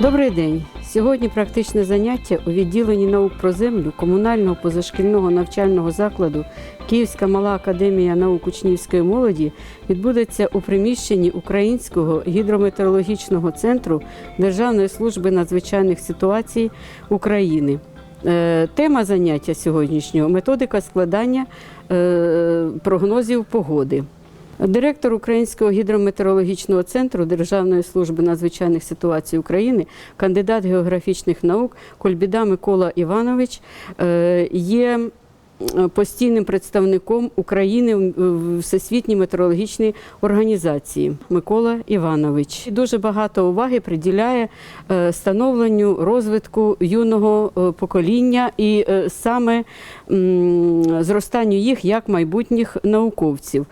Добрий день. Сьогодні практичне заняття у відділенні наук про землю комунального позашкільного навчального закладу Київська мала академія наук учнівської молоді відбудеться у приміщенні Українського гідрометеорологічного центру Державної служби надзвичайних ситуацій України. Е, Тема заняття сьогоднішнього методика складання е, прогнозів погоди. Директор Українського гідрометеорологічного центру Державної служби надзвичайних ситуацій України, кандидат географічних наук Кольбіда Микола Іванович е, є постійним представником України в Всесвітній метеорологічній організації Микола Іванович. Дуже багато уваги приділяє е, становленню розвитку юного е, покоління і саме зростанню їх як майбутніх науковців.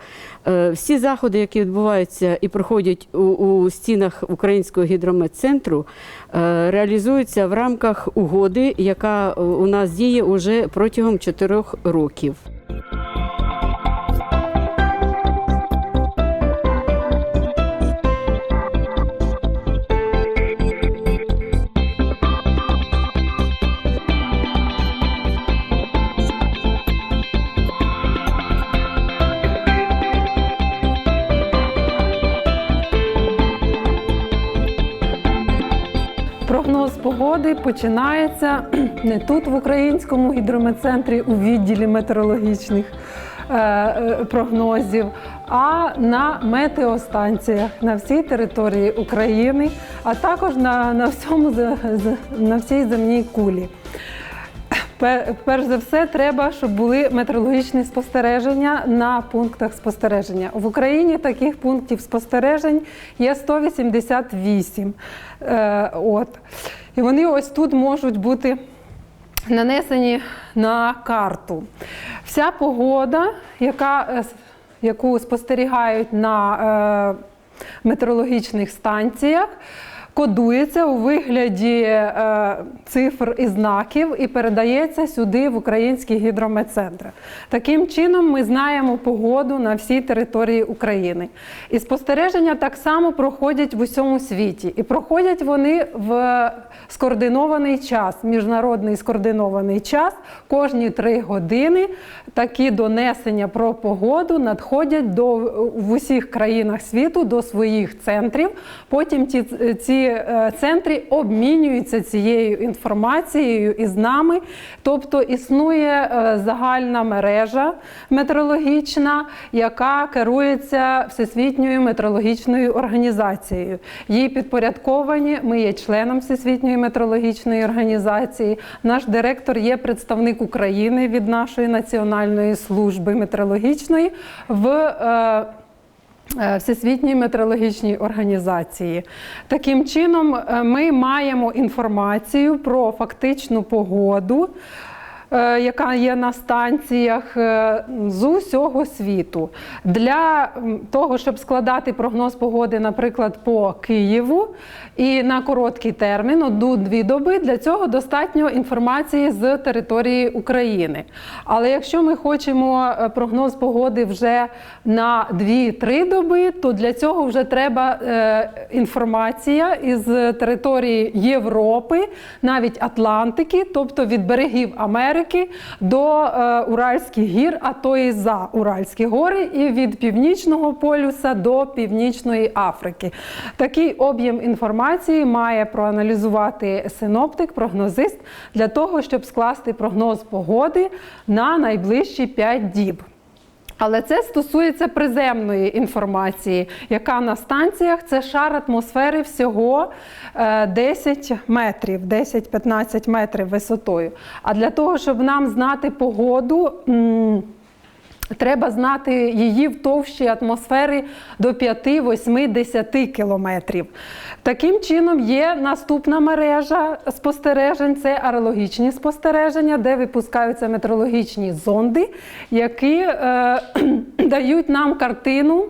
Е, Всі заходи, які відбуваються і проходять у, у стінах Українського гідрометцентру, е, реалізуються в рамках угоди, яка у нас діє уже протягом чотирьох років. Прогноз погоди починається не тут, в українському гідрометцентрі, у відділі метеорологічних е, е, прогнозів, а на метеостанціях на всій території України, а також на, на, всьому, на всій земній кулі. Пе- Перш за все, треба, щоб були метеорологічні спостереження на пунктах спостереження. В Україні таких пунктів спостережень є 188. Е, от. І вони ось тут можуть бути нанесені на карту. Вся погода, яка, е, яку спостерігають на е, метеорологічних станціях, кодується у вигляді е, цифр і знаків і передається сюди в Український гідрометцентр. Таким чином ми знаємо погоду на всій території України. І спостереження так само проходять в усьому світі. І проходять вони в скоординований час, міжнародний скоординований час. Кожні три години такі донесення про погоду надходять до в усіх країнах світу до своїх центрів. Потім ті, ці е, центри обмінюються цією інформацією із нами. Тобто існує е, загальна мережа метеорологічна, яка керується Всесвітньою метеорологічною організацією. Їй підпорядковані. Ми є членом Всесвітньої метеорологічної організації. Наш директор є представник України від нашої національної служби метеорологічної в. Е, Всесвітній метеорологічній організації. Таким чином, е, ми маємо інформацію про фактичну погоду, яка є на станціях е, з усього світу. Для того, щоб складати прогноз погоди, наприклад, по Києву і на короткий термін, одну-дві доби, для цього достатньо інформації з території України. Але якщо ми хочемо е, прогноз погоди вже на 2-3 доби, то для цього вже треба е, інформація із території Європи, навіть Атлантики, тобто від берегів Америки до е, Уральських гір, а то і за Уральські гори, і від північного полюса до Північної Африки. Такий об'єм інформації має проаналізувати синоптик, прогнозист для того, щоб скласти прогноз погоди на найближчі 5 діб. Але це стосується приземної інформації, яка на станціях це шар атмосфери всього е, 10 метрів, 10-15 метрів висотою. А для того, щоб нам знати погоду. Треба знати її в товщі атмосфери до 5, 8, 10 кілометрів. Таким чином, є наступна мережа спостережень це аерологічні спостереження, де випускаються метрологічні зонди, які е, дають нам картину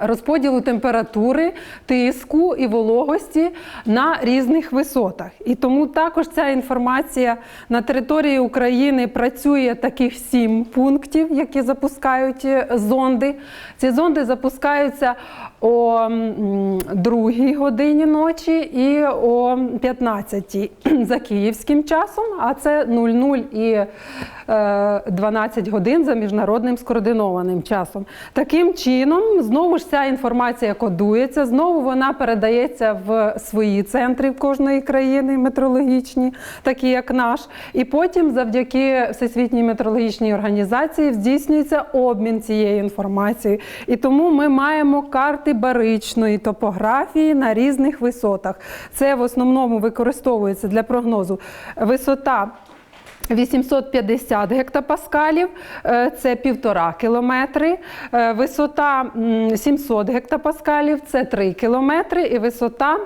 розподілу температури, тиску і вологості на різних висотах. І тому також ця інформація на території України працює таких сім пунктів, які запускають е, зонди. Ці зонди запускаються о м, другій годині ночі і о 15 за київським часом, а це 00 і е, 12 годин за міжнародним скоординованим часом. Таким чином, знову ж ця інформація кодується, знову вона передається в свої центри в кожної країни метеорологічні, такі як наш. І потім, завдяки Всесвітній метеорологічній організації, здійснюється обмін цією інформацією. І тому ми маємо карти баричної топографії на різних висотах. Це в основному використовується для прогнозу висота. 850 гектопаскалів, е, це півтора кілометри, Е, висота 700 гектопаскалів, це 3 кілометри, і висота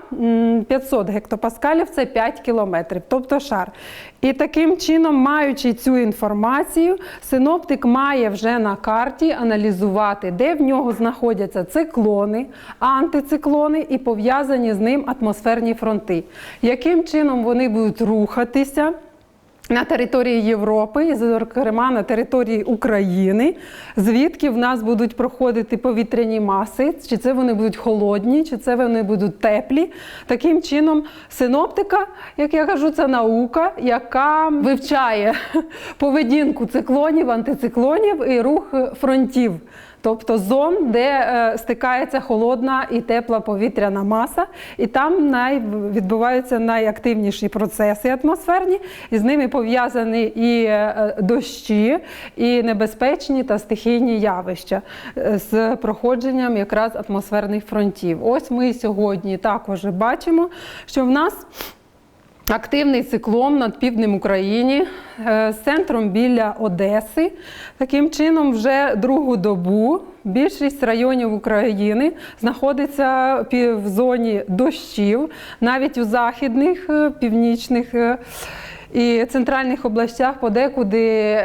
500 гектопаскалів, це 5 кілометрів, тобто шар. І таким чином, маючи цю інформацію, синоптик має вже на карті аналізувати, де в нього знаходяться циклони, антициклони і пов'язані з ним атмосферні фронти. Яким чином вони будуть рухатися? На території Європи, і, зокрема на території України, звідки в нас будуть проходити повітряні маси, чи це вони будуть холодні, чи це вони будуть теплі. Таким чином, синоптика, як я кажу, це наука, яка вивчає поведінку циклонів, антициклонів і рух фронтів. Тобто зон, де е, стикається холодна і тепла повітряна маса, і там най, відбуваються найактивніші процеси атмосферні, і з ними пов'язані і е, дощі, і небезпечні та стихійні явища е, з проходженням якраз атмосферних фронтів. Ось ми сьогодні також бачимо, що в нас Активний циклон над півднем України е, з центром біля Одеси. Таким чином, вже другу добу більшість районів України знаходиться в зоні дощів, навіть у західних, е, північних е, і центральних областях подекуди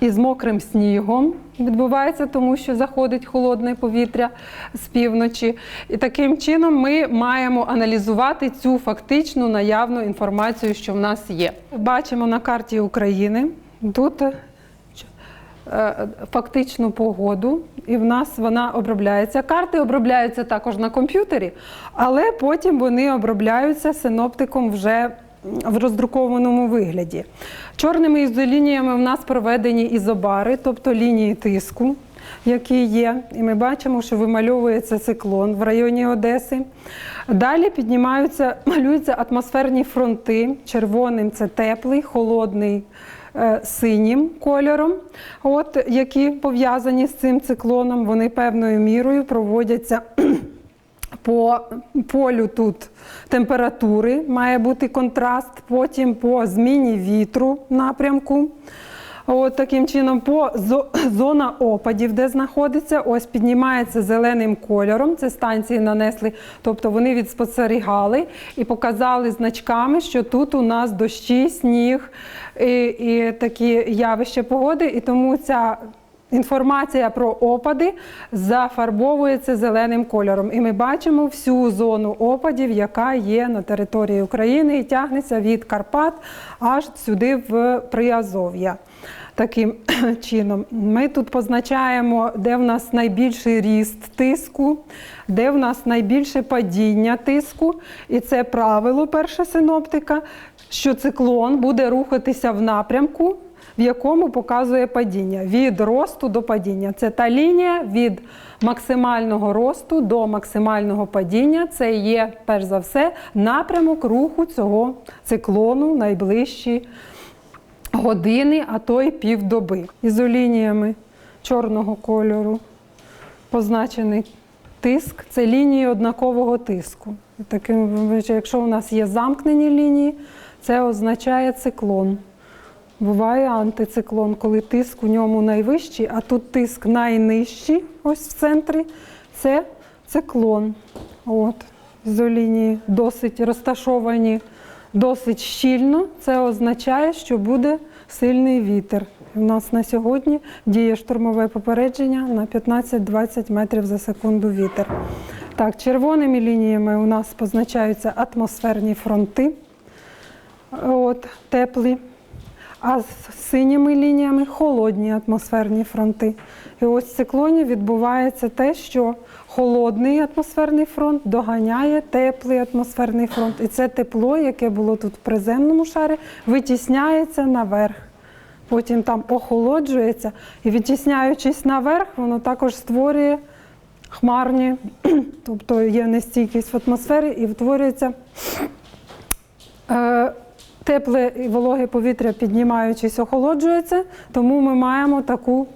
із мокрим снігом відбувається, тому що заходить холодне повітря з півночі. І таким чином ми маємо аналізувати цю фактичну наявну інформацію, що в нас є. Бачимо на карті України тут. е, Фактичну погоду, і в нас вона обробляється. Карти обробляються також на комп'ютері, але потім вони обробляються синоптиком вже в роздрукованому вигляді. Чорними ізолініями в нас проведені ізобари, тобто лінії тиску, які є. І ми бачимо, що вимальовується циклон в районі Одеси. Далі піднімаються, малюються атмосферні фронти. Червоним це теплий, холодний. е, Синім кольором, от, які пов'язані з цим циклоном, вони певною мірою проводяться по полю тут температури має бути контраст, потім по зміні вітру напрямку. От таким чином, по зо- зона опадів, де знаходиться, ось піднімається зеленим кольором. Це станції нанесли, тобто вони відспостерігали і показали значками, що тут у нас дощі, сніг і, і такі явища погоди. І тому ця Інформація про опади зафарбовується зеленим кольором, і ми бачимо всю зону опадів, яка є на території України і тягнеться від Карпат аж сюди в Приазов'я. Таким чином, ми тут позначаємо, де в нас найбільший ріст тиску, де в нас найбільше падіння тиску. І це правило перша синоптика, що циклон буде рухатися в напрямку в якому показує падіння від росту до падіння. Це та лінія від максимального росту до максимального падіння. Це є, перш за все, напрямок руху цього циклону найближчі години, а то й півдоби. Ізолініями чорного кольору позначений тиск це лінії однакового тиску. Таким, якщо у нас є замкнені лінії, це означає циклон. Буває антициклон, коли тиск у ньому найвищий, а тут тиск найнижчий, ось в центрі, це циклон. От, ізолінії досить розташовані досить щільно. Це означає, що буде сильний вітер. У нас на сьогодні діє штурмове попередження на 15-20 метрів за секунду вітер. Так, червоними лініями у нас позначаються атмосферні фронти, от, теплі, а з синіми лініями холодні атмосферні фронти. І ось в циклоні відбувається те, що холодний атмосферний фронт доганяє теплий атмосферний фронт. І це тепло, яке було тут в приземному шарі, витісняється наверх. Потім там охолоджується і відтісняючись наверх, воно також створює хмарні, тобто є нестійкість в атмосфері і утворюється е, тепле і вологе повітря, піднімаючись, охолоджується, тому ми маємо таку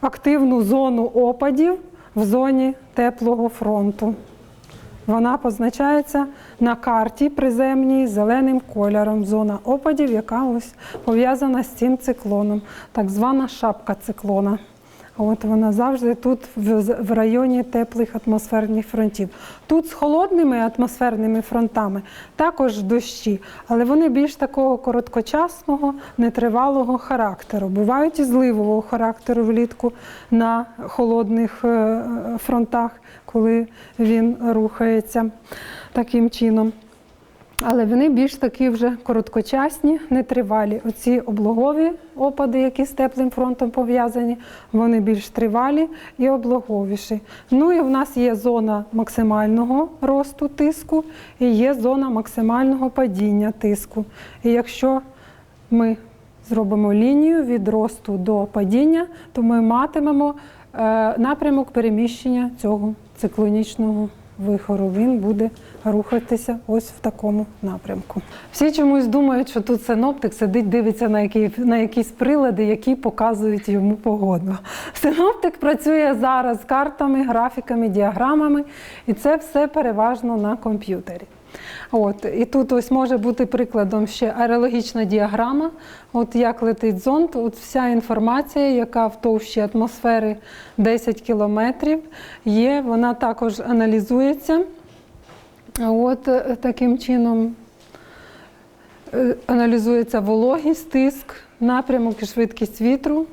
активну зону опадів в зоні теплого фронту. Вона позначається на карті приземній зеленим кольором. Зона опадів, яка ось пов'язана з цим циклоном, так звана шапка циклона. От вона завжди тут в, районі теплих атмосферних фронтів. Тут з холодними атмосферними фронтами також дощі, але вони більш такого короткочасного, нетривалого характеру. Бувають і зливового характеру влітку на холодних е, фронтах, коли він рухається таким чином. Але вони більш такі вже короткочасні, нетривалі. Оці облогові опади, які з теплим фронтом пов'язані, вони більш тривалі і облоговіші. Ну і в нас є зона максимального росту тиску і є зона максимального падіння тиску. І якщо ми зробимо лінію від росту до падіння, то ми матимемо е, напрямок переміщення цього циклонічного вихору. Він буде рухатися ось в такому напрямку. Всі чомусь думають, що тут синоптик сидить, дивиться на, які, на якісь прилади, які показують йому погоду. Синоптик працює зараз картами, графіками, діаграмами, і це все переважно на комп'ютері. От, і тут ось може бути прикладом ще аерологічна діаграма. От як летить зонд, от вся інформація, яка в товщі атмосфери 10 кілометрів, є, вона також аналізується. От е, таким чином е, аналізується вологість, тиск, напрямок і швидкість вітру.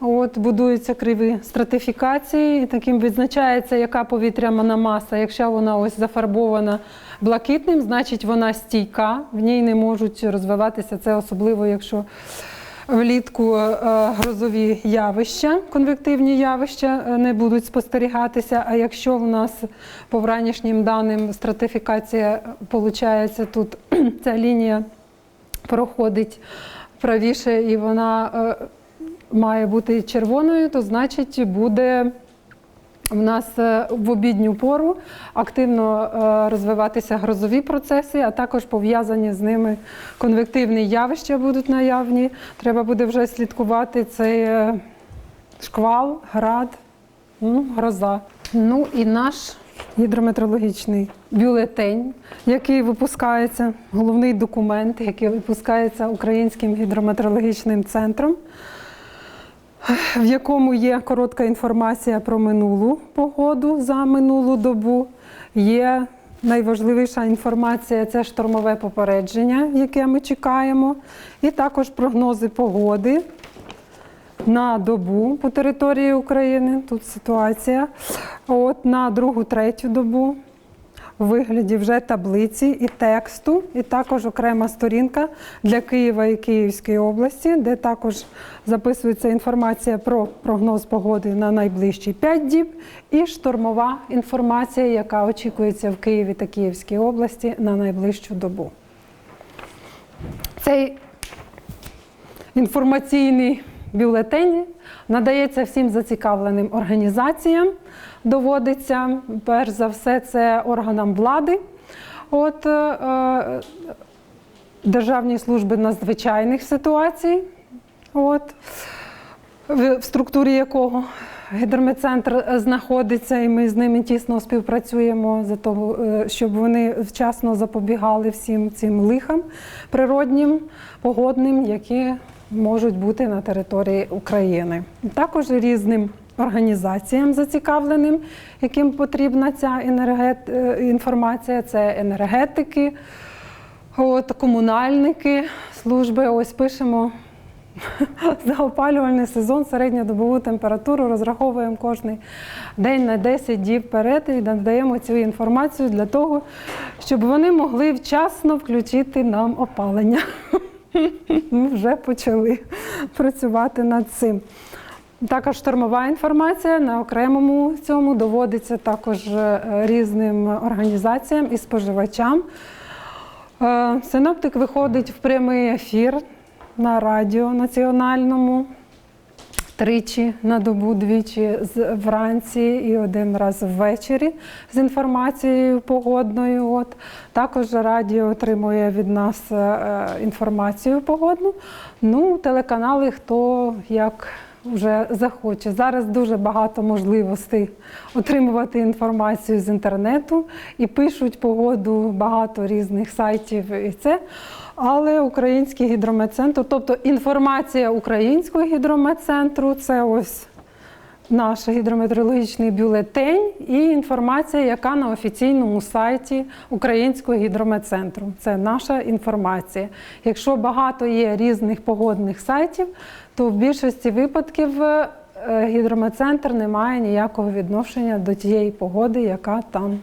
От, будуються криви стратифікації, і таким визначається, яка повітряна маса. Якщо вона ось зафарбована блакитним, значить вона стійка, в ній не можуть розвиватися. Це особливо, якщо влітку е, грозові явища, конвективні явища е, не будуть спостерігатися. А якщо в нас по вранішнім даним стратифікація виходить, тут ця лінія проходить правіше і вона е, має бути червоною, то значить буде в нас е, в обідню пору активно е, розвиватися грозові процеси, а також пов'язані з ними конвективні явища будуть наявні. Треба буде вже слідкувати цей е, шквал, град, ну, гроза. Ну і наш гідрометеорологічний бюлетень, який випускається, головний документ, який випускається Українським гідрометеорологічним центром в якому є коротка інформація про минулу погоду за минулу добу. Є найважливіша інформація це штормове попередження, яке ми чекаємо, і також прогнози погоди на добу по території України. Тут ситуація. От на другу, третю добу. Вигляді вже таблиці і тексту, і також окрема сторінка для Києва і Київської області, де також записується інформація про прогноз погоди на найближчі 5 діб, і штормова інформація, яка очікується в Києві та Київській області на найближчу добу. Цей інформаційний бюлетень надається всім зацікавленим організаціям. Доводиться, перш за все, це органам влади, от, е, Державній служби надзвичайних ситуацій, от, в, в структурі якого гідрометцентр знаходиться, і ми з ними тісно співпрацюємо, за того, е, щоб вони вчасно запобігали всім цим лихам природнім, погодним, які можуть бути на території України. Також різним організаціям зацікавленим, яким потрібна ця енергет... е, інформація, це енергетики, от, комунальники, служби. Ось пишемо за опалювальний сезон середньодобову температуру розраховуємо кожний день на 10 діб вперед і надаємо цю інформацію для того, щоб вони могли вчасно включити нам опалення. Ми вже почали працювати над цим. Також штормова інформація на окремому цьому доводиться також е, різним організаціям і споживачам. Е, Синоптик виходить в прямий ефір на радіо національному тричі на добу, двічі вранці і один раз ввечері з інформацією погодною. От. Також радіо отримує від нас е, інформацію погодну. Ну, телеканали хто як вже захоче. Зараз дуже багато можливостей отримувати інформацію з інтернету і пишуть погоду багато різних сайтів і це. Але Український гідрометцентр, тобто інформація Українського гідрометцентру, це ось наш гідрометеорологічний бюлетень і інформація, яка на офіційному сайті Українського гідрометцентру. Це наша інформація. Якщо багато є різних погодних сайтів, то в більшості випадків е, гідрометцентр не має ніякого відношення до тієї погоди, яка там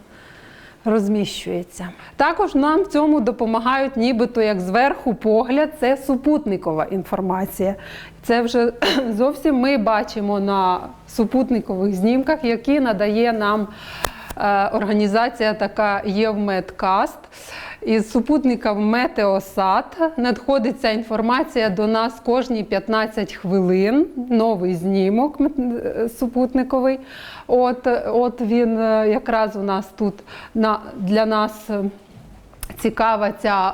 розміщується. Також нам в цьому допомагають, нібито як зверху погляд, це супутникова інформація. Це вже зовсім ми бачимо на супутникових знімках, які надає нам організація така Євмедкаст. Із супутника Метеосат надходиться інформація до нас кожні 15 хвилин. Новий знімок е, супутниковий. От, от він е, якраз у нас тут на, для нас. е, Цікава ця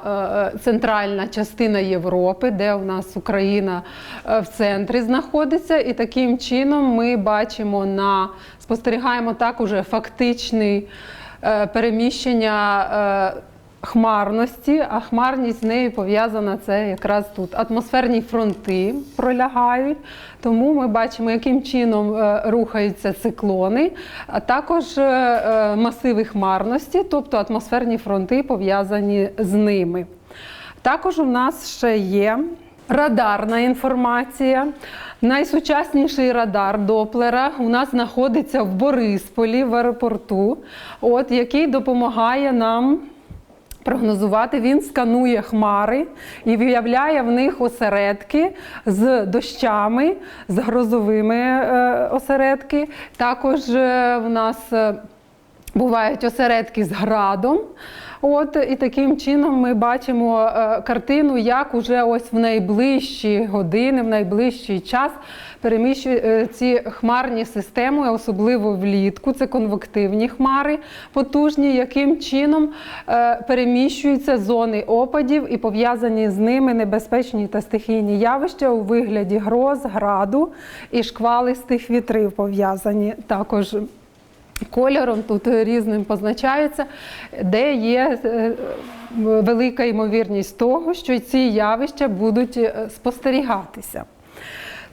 е, центральна частина Європи, де у нас Україна е, в центрі знаходиться, і таким чином ми бачимо на спостерігаємо так уже фактичний е, переміщення. Е, Хмарності, а хмарність з нею пов'язана це якраз тут. Атмосферні фронти пролягають, тому ми бачимо, яким чином е, рухаються циклони, а також масиви хмарності, тобто атмосферні фронти пов'язані з ними. Також у нас ще є радарна інформація. Найсучасніший радар Доплера у нас знаходиться в Борисполі в аеропорту, от, який допомагає нам прогнозувати. Він сканує хмари і виявляє в них осередки з дощами, з грозовими е, осередки. Також е, в нас е, бувають осередки з градом. От і таким чином ми бачимо е, картину, як уже ось в найближчі години, в найближчий час переміщують е, ці хмарні системи, особливо влітку. Це конвективні хмари потужні, яким чином е, переміщуються зони опадів і пов'язані з ними небезпечні та стихійні явища у вигляді гроз, граду і шквалистих вітрів пов'язані також. Кольором тут різним позначається, де є е, велика ймовірність того, що ці явища будуть е, спостерігатися.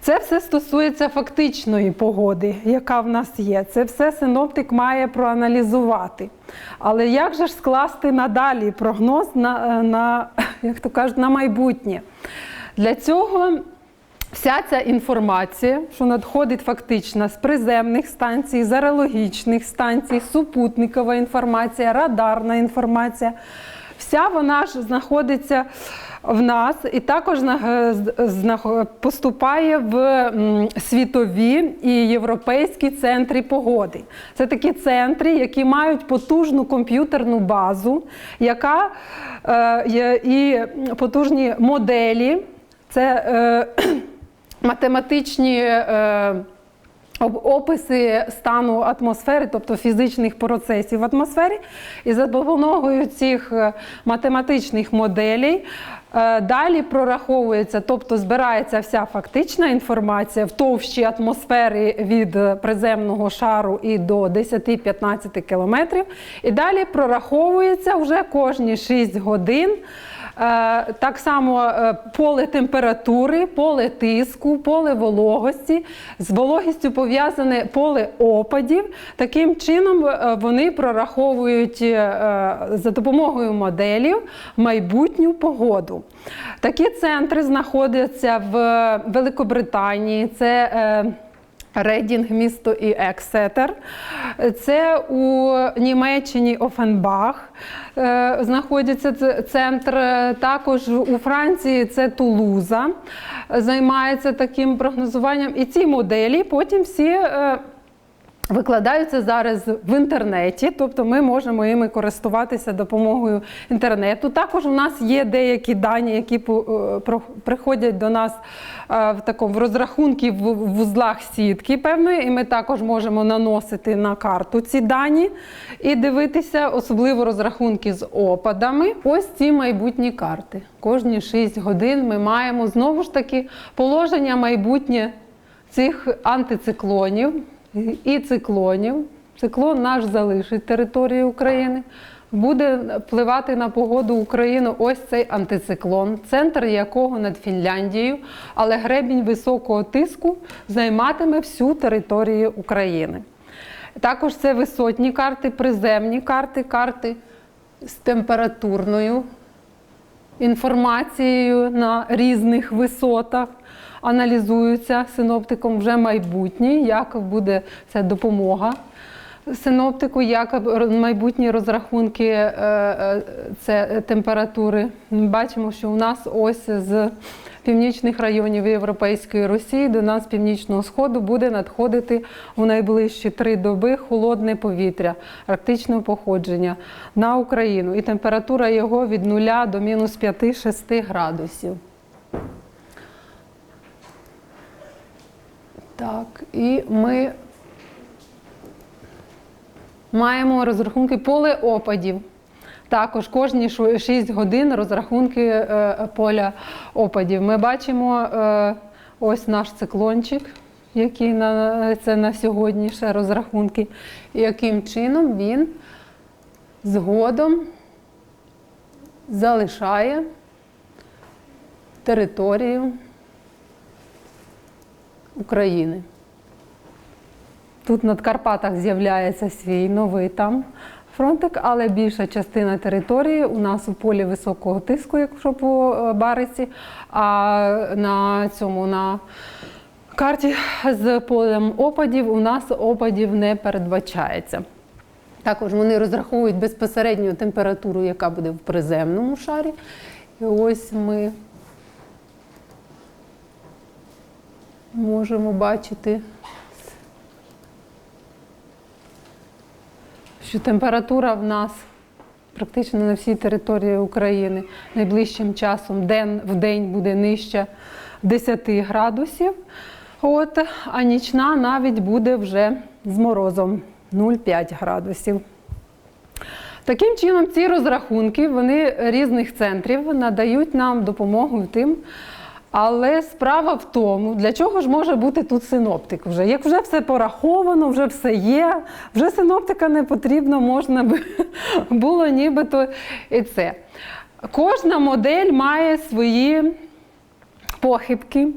Це все стосується фактичної погоди, яка в нас є. Це все синоптик має проаналізувати. Але як же ж скласти надалі прогноз на, е, на як то кажуть, на майбутнє? Для цього Вся ця інформація, що надходить фактично з приземних станцій, з аерологічних станцій, супутникова інформація, радарна інформація, вся вона ж знаходиться в нас і також поступає в світові і європейські центри погоди. Це такі центри, які мають потужну комп'ютерну базу, яка е, і потужні моделі. Це е, математичні е, описи стану атмосфери, тобто фізичних процесів в атмосфері, і за допомогою цих е, математичних моделей е, далі прораховується, тобто збирається вся фактична інформація в товщі атмосфери від приземного шару і до 10-15 кілометрів, і далі прораховується вже кожні 6 годин Так само е, поле температури, поле тиску, поле вологості. З вологістю пов'язане поле опадів. Таким чином е, вони прораховують е, за допомогою моделів майбутню погоду. Такі центри знаходяться в Великобританії. Це е, Рейдінг, місто і Ексетер. Це у Німеччині Офенбах е, знаходиться центр. Також у Франції це Тулуза займається таким прогнозуванням. І ці моделі потім всі. Викладаються зараз в інтернеті, тобто ми можемо іми користуватися допомогою інтернету. Також у нас є деякі дані, які е, приходять до нас е, в такому в розрахунки в вузлах сітки певної, і ми також можемо наносити на карту ці дані і дивитися, особливо розрахунки з опадами. Ось ці майбутні карти. Кожні 6 годин ми маємо знову ж таки положення майбутнє цих антициклонів і циклонів. Циклон наш залишить територію України. Буде впливати на погоду України ось цей антициклон, центр якого над Фінляндією, але гребінь високого тиску займатиме всю територію України. Також це висотні карти, приземні карти, карти з температурною інформацією на різних висотах. Аналізуються синоптиком вже майбутнє, як буде ця допомога синоптику, як майбутні розрахунки е, е, це температури. Бачимо, що у нас ось з північних районів Європейської Росії до нас північного сходу буде надходити у найближчі три доби холодне повітря арктичного походження на Україну. І температура його від 0 до мінус 5-6 градусів. Так, і ми маємо розрахунки поле опадів. Також кожні 6 годин розрахунки е, поля опадів. Ми бачимо е, ось наш циклончик, який на, це на сьогодні ще розрахунки, яким чином він згодом залишає територію України. Тут над Карпатах з'являється свій новий там фронтик, але більша частина території у нас у полі високого тиску, якщо по Бариці, а на цьому на карті з полем опадів у нас опадів не передбачається. Також вони розраховують безпосередню температуру, яка буде в приземному шарі. І ось ми можемо бачити, що температура в нас практично на всій території України найближчим часом день в день буде нижча 10 градусів. От, а нічна навіть буде вже з морозом 0,5 градусів. Таким чином, ці розрахунки вони різних центрів надають нам допомогу тим. Але справа в тому, для чого ж може бути тут синоптик вже? Як вже все пораховано, вже все є, вже синоптика не потрібно, можна би було нібито і це. Кожна модель має свої похибки.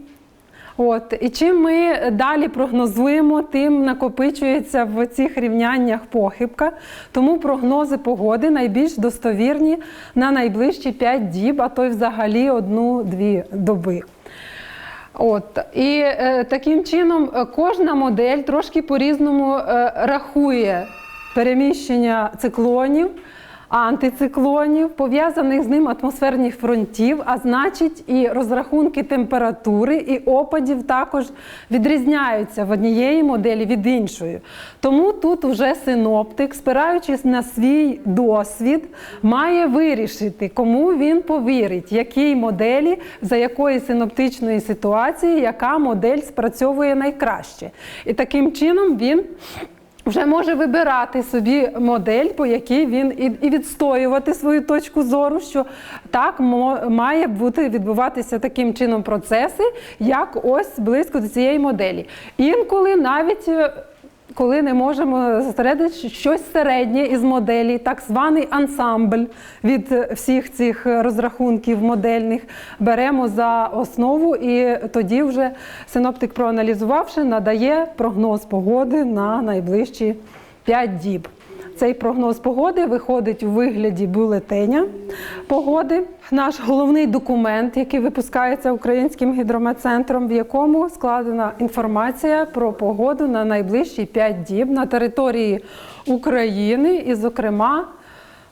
От. І чим ми далі прогнозуємо, тим накопичується в цих рівняннях похибка. Тому прогнози погоди найбільш достовірні на найближчі 5 діб, а то й взагалі одну-дві доби. От. І е, таким чином е, кожна модель трошки по-різному е, рахує переміщення циклонів, антициклонів, пов'язаних з ним атмосферних фронтів, а значить, і розрахунки температури і опадів також відрізняються в однієї моделі від іншої. Тому тут вже синоптик, спираючись на свій досвід, має вирішити, кому він повірить, якій моделі, за якої синоптичної ситуації, яка модель спрацьовує найкраще. І таким чином він вже може вибирати собі модель, по якій він і, відстоювати свою точку зору, що так має бути відбуватися таким чином процеси, як ось близько до цієї моделі. Інколи навіть. Коли не можемо зосередити щось середнє із моделі, так званий ансамбль від всіх цих розрахунків модельних, беремо за основу, і тоді вже синоптик, проаналізувавши, надає прогноз погоди на найближчі 5 діб. Цей прогноз погоди виходить у вигляді бюлетеня погоди. Наш головний документ, який випускається українським гідрометцентром, в якому складена інформація про погоду на найближчі 5 діб на території України і, зокрема,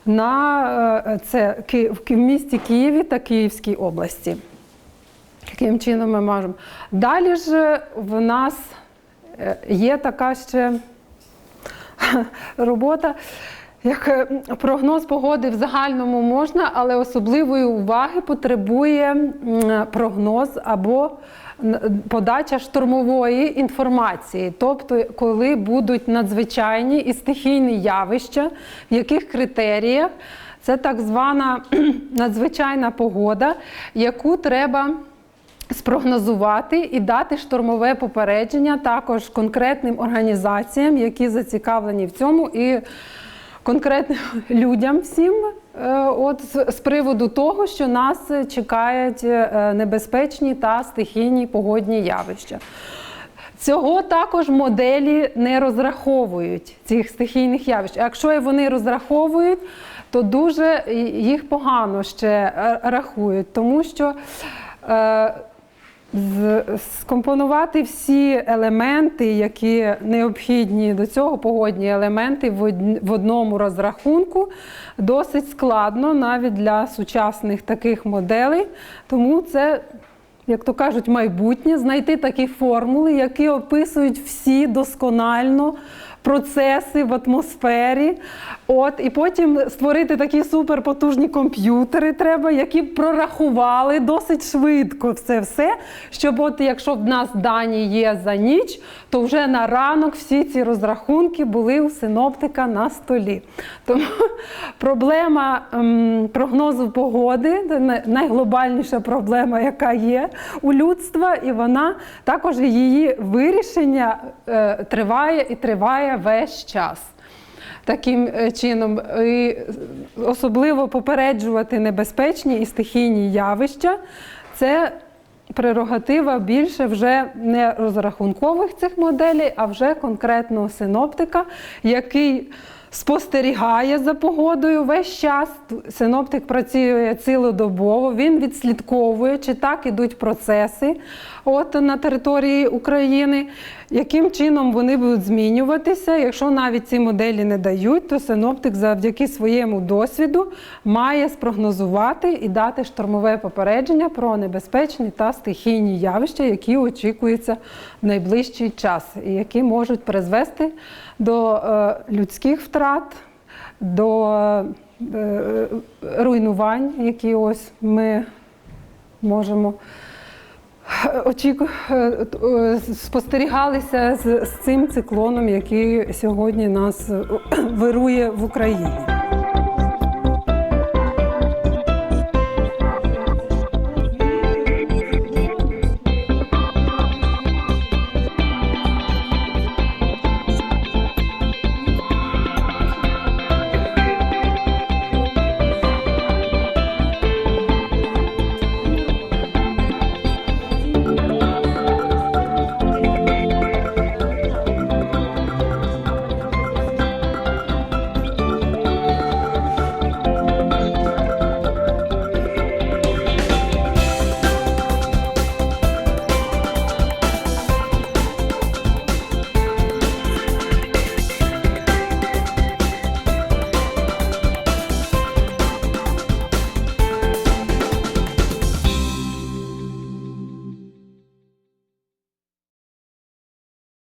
на е, це в місті Києві та Київській області. Таким чином ми можемо. Далі ж в нас е, є така ще робота. Як е, прогноз погоди в загальному можна, але особливої уваги потребує прогноз або подача штормової інформації, тобто коли будуть надзвичайні і стихійні явища, в яких критеріях це так звана надзвичайна погода, яку треба спрогнозувати і дати штормове попередження також конкретним організаціям, які зацікавлені в цьому, і конкретним людям всім. е, От з, приводу того, що нас чекають е, небезпечні та стихійні погодні явища. Цього також моделі не розраховують цих стихійних явищ. Якщо вони розраховують, то дуже їх погано ще е, рахують, тому що скомпонувати всі елементи, які необхідні до цього, погодні елементи в одному розрахунку, досить складно навіть для сучасних таких моделей. Тому це як то кажуть, майбутнє, знайти такі формули, які описують всі досконально процеси в атмосфері. От, і потім створити такі суперпотужні комп'ютери треба, які прорахували досить швидко все, все, щоб от якщо в нас дані є за ніч, то вже на ранок всі ці розрахунки були у синоптика на столі. Тому проблема ем, прогнозу погоди це найглобальніша проблема, яка є у людства, і вона також її вирішення е, триває і триває весь час. Таким е, чином, і особливо попереджувати небезпечні і стихійні явища, це прерогатива більше вже не розрахункових цих моделей, а вже конкретного синоптика, який спостерігає за погодою весь час. Синоптик працює цілодобово, він відслідковує, чи так ідуть процеси от на території України, яким чином вони будуть змінюватися. Якщо навіть ці моделі не дають, то синоптик завдяки своєму досвіду має спрогнозувати і дати штормове попередження про небезпечні та стихійні явища, які очікуються в найближчий час, і які можуть призвести до е, людських втрат, до е, руйнувань, які ось ми можемо очіку... е, е, спостерігалися з, цим циклоном, який сьогодні нас е, вирує в Україні.